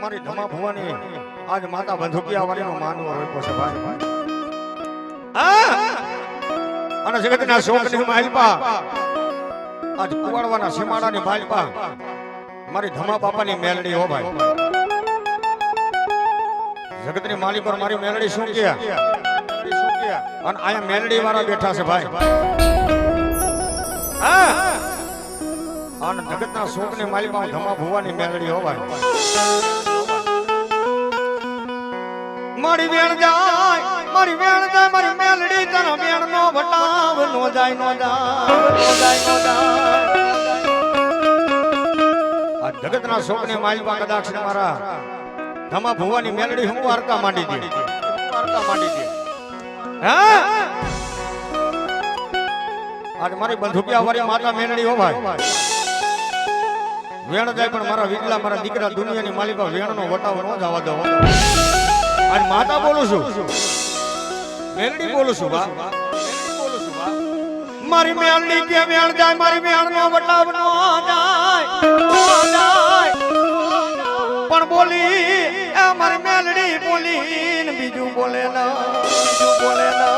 મારી ધમા ભુવાની આજ માતા બંધુકિયા વાળીનો માનવો રોપ્યો છે ભાઈ! અને જગતના શોકની માલપા આજ કુવાડવાના સીમાડાની માલપા મારી ધમા બાપાની મેલડી હો ભાઈ. જગતની માલી પર મારી મેલડી શું ગયા અને અહીંયા મેલડી વાળા બેઠા છે ભાઈ. હા! અને જગતના શોકની માલિકા ધમા ભુવાની મેળડી હોવાય. મારી વેણ જાય, મારી વેણ જાય, મારી મેલડી તને વેણ નો ભટાવ નો જાય નો જાય નો જાય નો જાય. આ જગતના શોકની માલિકા કદાચ મારા ધમા ભુવાની મેલડી હું વાર્તા માંડી દે. વાર્તા માંડી દે હા? આજ મારી બંધુપિયા વાળી માતા મેલડી હો ભાઈ વેણ જાય પણ મારા વીટલા મારા દીકરા દુનિયાની માલિકા વેણનો વટાવો ન જવા દો અને માતા બોલું છું. મેલડી બોલું છું, બા. મારી મેલડી કે વેણ જાય, મારી વેણનો વટાવ ન જાય પણ બોલી, એ મારી મેલડી બોલી ને બીજું બોલે ના, બીજું બોલે ના.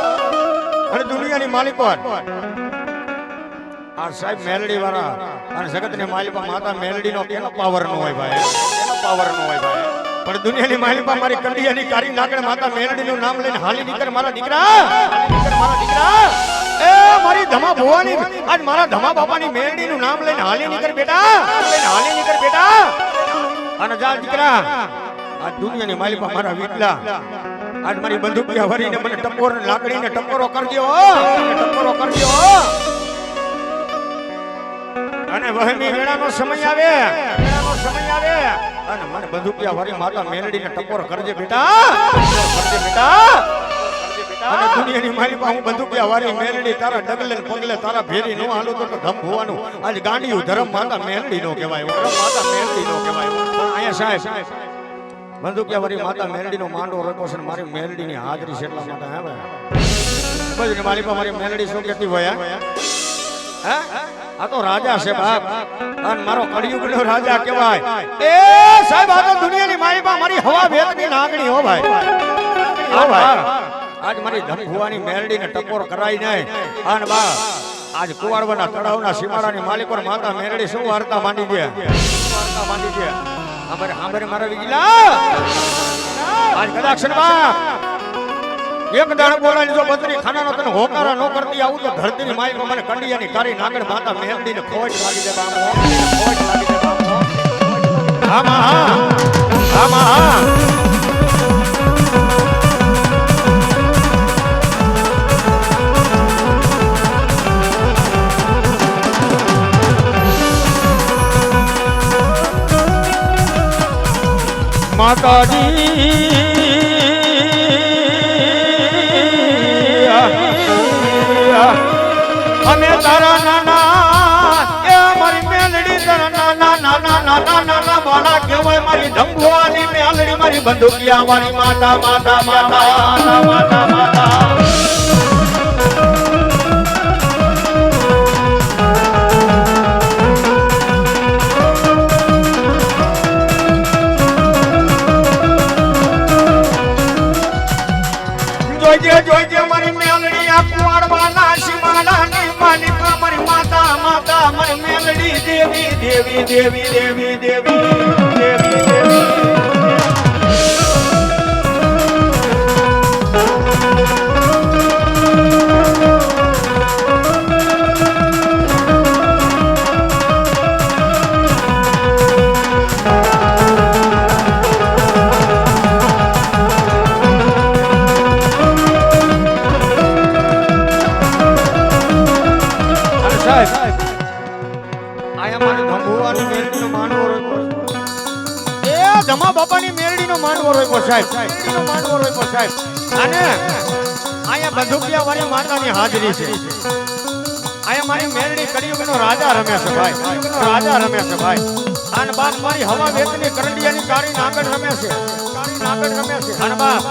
અને દુનિયાની માલિકો આ સાહેબ મેલડી વાળા અને જગતની માલિકા માતા મેલડી નો કેનો પાવર નો હોય ભાઈ? કેનો પાવર નો હોય ભાઈ? પણ દુનિયાની માલિકા મારી કંડિયાની કારી નાગણ માતા મેલડી નું નામ લઈને હાલી નીકળ મારા દીકરા. મારા દીકરા. એ મારી ધમા ભવાની. આજ મારા ધમા બાપાની મેલડી નું નામ લઈને હાલી નીકળ બેટા. લઈને હાલી નીકળ બેટા. અને જા દીકરા. આ દુનિયાની માલિકા મારા વિકલા આજ મારી બંદૂક ભરીને મને ટપોર લાકડીને ટપોરો કરજો ટપોરો કરજો અને વહમી વેળાનો સમય આવે. વેળાનો સમય આવે. અને મને બંદૂકિયા વાળી માતા મેલડીને ટપોર કરજે બેટા. કરજે બેટા. અને દુનિયાની મારી પાસે બંદૂકિયા વાળી મેલડી, તારા ડગલે પગલે તારા ભેરી નો હાલો તો ધમ હોવાનું આજ ગાંડિયું ધરમ માતા મેલડી નો કહેવાય. ધરમ માતા મેલડી નો કહેવાય. પણ અહીંયા સાહેબ બંદૂકિયા વાળી માતા મેલડી નો માંડો રકો છે મારી મેલડી ની હાજરી છે એટલા માટે, હે ભાઈ? મારી પાસે મારી મેલડી શું કહેતી હોય હે? હે? આ તો રાજા છે બાપ. અને મારો કળિયુગનો રાજા કહેવાય. એ સાહેબ, આ તો દુનિયાની પાસે મારી હવા ભેદની નાગણી હો ભાઈ. હો ભાઈ. આજ મારી ધમભુવાની મેરડીને ટકોર કરાઈ નહીં અને બા, આજ કુવાડવાના તળાવના સીમાડાની માલિક ને માતા મેરડી શું વાર્તા માંડી દે વાર્તા માંડી દે અમારે હાંભરે મારા વિજલા. આજ કદાક્ષણ બાપ એક દાણ બોલાની જો બદરી ખાનાનો તને હોકારા ન કરતી, આવું તો ધરતીની માઈ મને કંડિયાની કારી નાગર માતા મહેંદીને ખોટ લાગી દે બામો ખોટ લાગી દે બામો આમાં આમાં નાના નાના બાળા કહેવાય મારી ધંભુવાની મેલડી મારી બંદૂકિયા મારી માતા માતા માતા માતા માતા. દેવી દેવી દેવી દેવી દેવી દેવી સાહેબ. સાહેબ. અને આયા બંદૂકિયા વાળી માતાની હાજરી છે. અહીંયા મારી મેરડી કળિયુગનો રાજા રમે છે ભાઈ. રાજા રમેશ ભાઈ. અને બાપ મારી હવા વેતની કરંડિયાની કાળી નાગણ રમે છે. કાળી નાગણ રમે છે. અને બાપ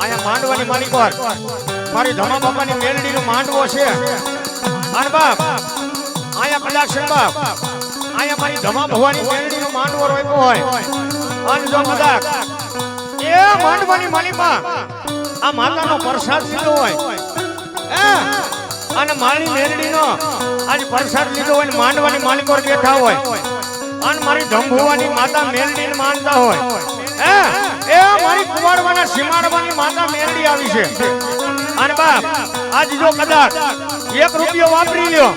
આયા માંડવાની વાર મારી ધમા બાપાની મેરડીનો માંડવો છે. અને બાપ અહીંયા છે બાપ આયા મારી ધમા ભવાની મેરડીનો માંડવો રોપ્યો હોય. અને જો કદાચ એ માંડવાની માલીમાં આ માતાનો પ્રસાદ લીધો હોય. હે? અને માળી મેરડીનો આજે પ્રસાદ લીધો હોય માંડવાની માલિક પર બેઠા હોય. અને મારી ધંભુવાની માતા મેરડીને માનતા હોય. હે? એ મારી કુવાડવાના સીમાડવાની માતા મેરડી આવી છે. અને બાપ, આજ જો કદાચ એક રૂપિયો વાપરી લ્યો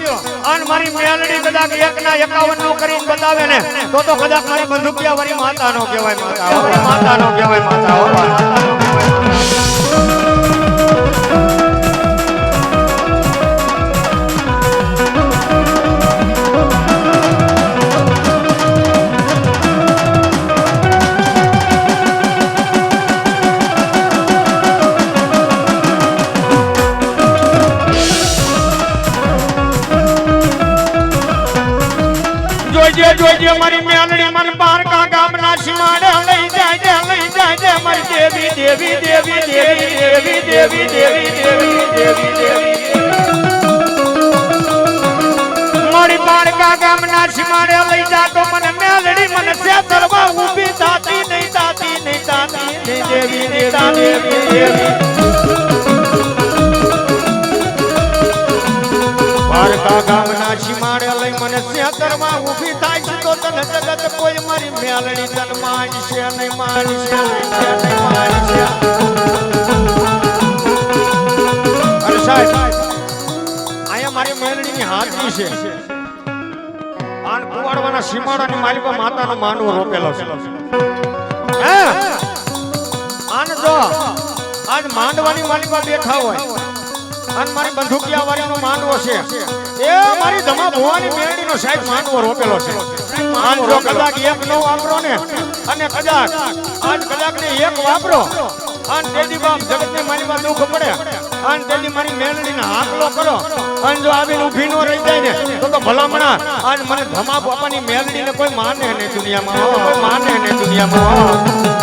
અને મારી મેલડી કદાચ એક ના એકાવનનું કરીને બતાવે ને, તો તો કદાચ મારી બંદૂકિયા વાળી માતા નો કહેવાય માતા માતા નો કહેવાય માતા દેવી દેવી દેવી દેવી દેવી દેવી દેવી દેવી દેવી દેવી મારી પારકા ગામના સીમાડે લઈ જા મને મેલડી મને સેતરવા ઊભી થાતી નહીં થાતી દેવી દેવી ગામના સીમાડે લઈ મને સેતરમાં ઊભી થાય તો તને જગત કોઈ મારી મેલડી તન માનશે નહીં માનશે નહીં, માનશે અરે સાહેબ, અહીંયા મારી મેલડીની હાજરી છે. આન કુવાડવાના સીમાડાની માલિકા માતાનો માંડવો રોપેલો છે. હે? આન જો આજ માંડવાની માલિકા બેઠા હોય અને મારી બંદૂકિયા વાળીનો માંડવો છે. એ મારી ધમા ભુવાની મેરડીનો સાહેબ માંડવો રોપેલો છે. આન જો કલાક એક નો વાપરો ને, અને કદાચ આજ કલાક ને એક વાપરો, અને તેદી બાપ મારી માં દુઃખ પડે, અને તેદી મારી મેરડીને હાકલો કરો, અને જો આવીને ઊભી નો રહી જાય ને, તો તો ભલામણા, અને મને ધમા બાપાની મેરડીને કોઈ માને નહીં દુનિયામાં કોઈ માને નહીં દુનિયામાં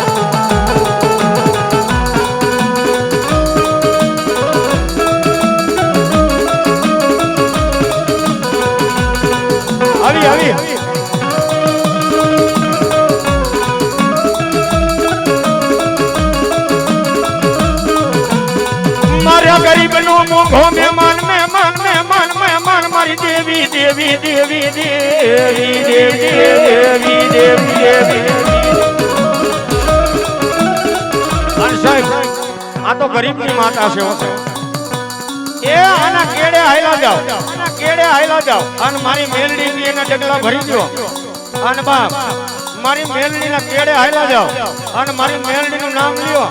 દેવી દેવી દેવી દેવી દેવી દેવી દેવી દેવી. સાહેબ આ તો ગરીબની માતા છે એ આના કેડે હાયલા જાઓ. આના કેડે હાયલા જાઓ. અને મારી મેલડી ની એના ડગલા ભરી દો અને બાપ મારી મેલડી ના કેડે હાયલા જાઓ. અને મારી મેલડી નું નામ લ્યો.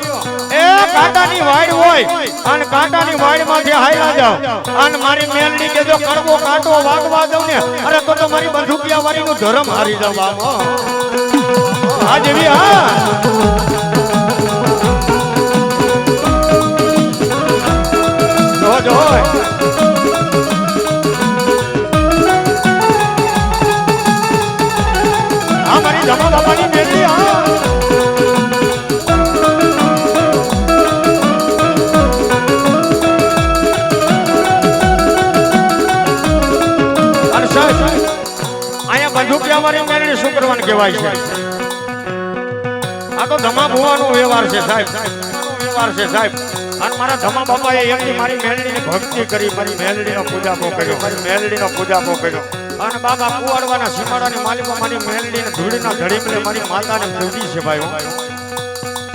એ કાંટાની વાડ હોય, અને કાંટાની વાડમાંથી હાયલા જાવ અને મારી મેલડી કે જો કડવો કાંટો વાગવા દઉં ને, અરે તો તો મારી બંદૂકિયા વાળી નું ધરમ હારી જાવ હો. જેવી, હા જો કરવાનું કહેવાય છે. આ તો ધમા ભુવાનો વ્યવહાર છે, સાહેબ. વ્યવહાર છે, સાહેબ. અને મારા ધમા બાપાએ એમની મારી મેલડીની ભક્તિ કરી, મારી મેલડીનો પૂજાપો કર્યો, મારી મેલડીનો પૂજાપો કર્યો. અને બાબા કુવાડવાના સીમાડાની માલિકો મારી મેલડીને ધૂળીના ધડીમલે મારી માતાને ધૂળી છે ભાઈ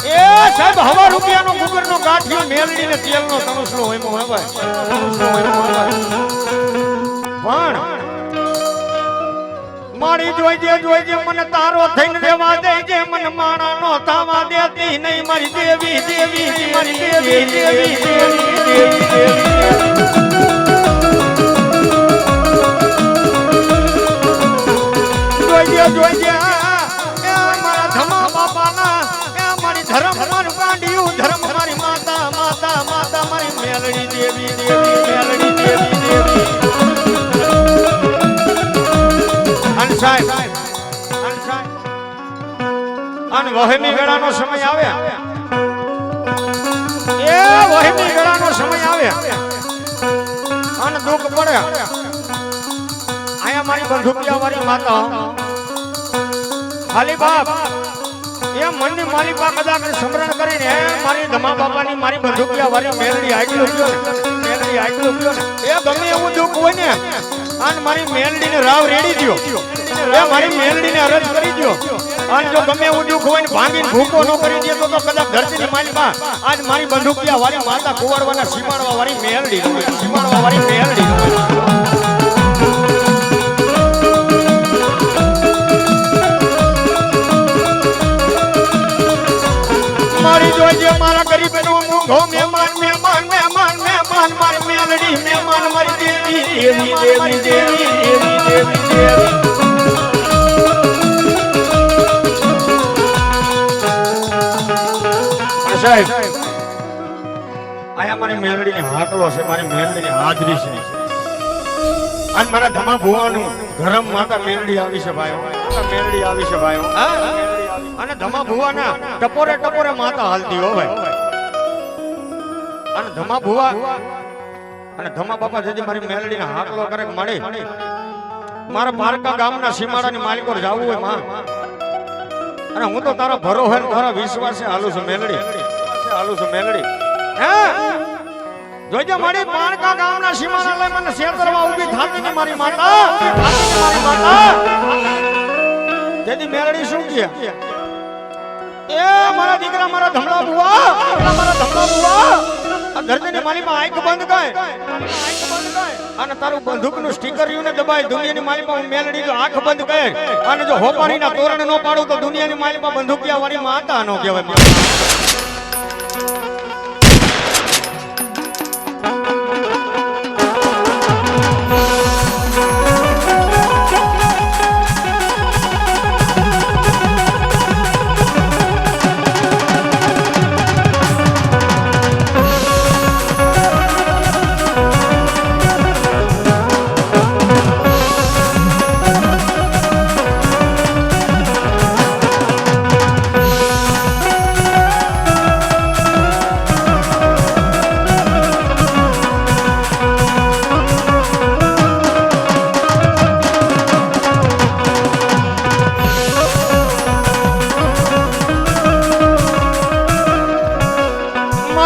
એ સાહેબ, હવા રૂપિયાનો ગુગરનો ગાંઠિયો મેલડીને તેલનો તણસલો હોય એમાં હોય ભાઈ. મારી જોઈજે જોઈજે મને તારો થઈને દેવા દેજે. મને માણા નો થવા દેતી નહીં. મારી દેવી દેવી, મારી દેવી દેવી દેવી દેવી દેવી. જોઈજે જોઈજે. અન વહેમી વેળાનો સમય આવે એ વહેમી વેળાનો સમય આવે અને દુઃખ પડે. અહીંયા મારી બંધુકિયા વાળી માતા. ખાલી બાપ મનની માલિકા કદાચ સમરણ કરીને મારી ધમા બાપાની મારી બંધુકિયા વાળી મેલડી આગળ ગયો ને મેલડી આગળ ગયો એ ગમે એવું દુઃખ હોય ને અને મારી મેલડીને રાવ રેડી દ્યો એ મારી મેલડીને અરજ કરી દો અને જો ગમે એવું દુઃખ હોય ને ભાંગીને ભૂકો ન કરી દે તો કદાચ ધરતીની માલિકા આજ મારી બંદૂકિયા વાળી માતા કુંવરવાના સીમાડવા વાળી મેલડી સીમાડવા વાળી મેલડી. દેવી દેવી દેવી દેવી દેવી દેવી દેવી અને સાહેબ આયા મારી મેલડીની હાકલો છે મારી મેલડીની હાજરી છે. અને મારા ધમા ભુવાનું ગરમ માતા મેલડી આવી છે ભાઈઓ. મેલડી આવી છે ભાઈઓ. અને ધમા ભુવાના ટપોરે ટપોરે માતા હાલતી હો ભાઈ અને ધમા ભુવા અને ધમા બાપા જેથી મારી મેલડીને હાકલો કરે મળે. મારા પારકા ગામના સીમાડાની માલિકો જાવું હોયમાં. અને હું તો તારો ભરો હોય તારા વિશ્વાસે હાલું છું મેલડી. હાલું છું મેલડી. હે? જોજે મારી પારકા ગામના સીમાડા લઈ મને શેતરવા ઊભી થાતી ને મારી માતા. મારી માતા. જેથી મેલડી શું કહે? એ મારા દીકરા મારા ધમડા બુવા મારા ધમડા બુવા ધરતીની માલીમાં આંખ બંધ કર. અને તારું બંદૂકનું સ્ટીકર ને દબાય, દુનિયાની માલીમાં હું મેલડી આંખ બંધ કર. અને જો હોપાણીના તોરણ નો પાડું તો દુનિયાની માલીમાં બંદૂકિયા વાળી માતા નો કહેવાય.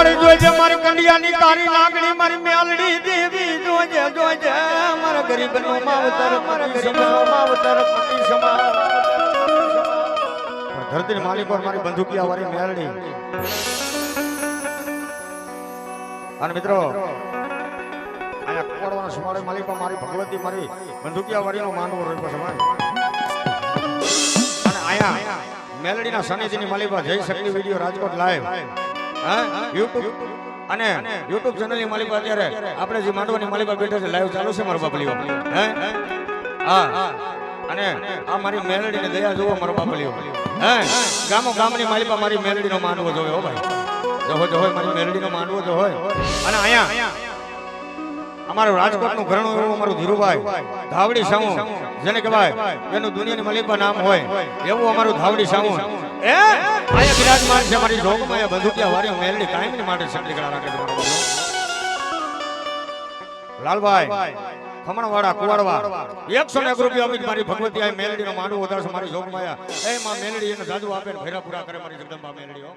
મારી જોજે, મારી કંડિયાની તારી નાગણી મારી મેલડી દેવી જોજે જોજે. મારા ગરીબનો માવતર, મારા ગરીબનો માવતર, પતિ સમા પણ ધરતીની માલિક પર મારી બંદૂકિયા વાળી મેલડી. અને મિત્રો આયા કોડવાનો સમારે માલિક, મારી ભગવતી, મારી બંદૂકિયા વાળીનો માનવો રહ્યો સમાજ અને આયા મેલડીના સનિધિની માલિકા જય Shakti video Rajkot live YouTube અને યુટ્યુબ ચેનલની માલિક અત્યારે આપણે જે માંડવાની માલિક બેઠા છે લાઈવ ચાલુ છે મારો બાપલીઓ. હે? હા. અને આ મારી મેલડીને દયા જોવો મારો બાપલીઓ. હે? ગામો ગામની માલિકા મારી મેલડીનો માનવો જોવે, હો ભાઈ. જો જો હોય, મારી મેલડીનો માનવો જો હોય. અને અહીંયા અમારું રાજકોટનું ઘરણું એવું અમારું ધીરુભાઈ. ધાવડી સામુ. જેને કહેવાય એનું દુનિયાની મલિકા નામ હોય, એવું અમારું ધાવડી સામુ. એ અહીંયા બિરાજમાન છે મારી જોગમાં બંદૂકિયા વાળી મેલડી કાયમની માટે મારો લાલભાઈ, ખમણવાળા કુવાડવા એકસો ને એક અમિત મારી ભગવતી આ મેલડીનો માનવું વધારશે મારી જોગમાયા. એ માં મેલડી એને જાદુ આપે ને પૂરા કરે મારી જગદંબા મેલડી, હો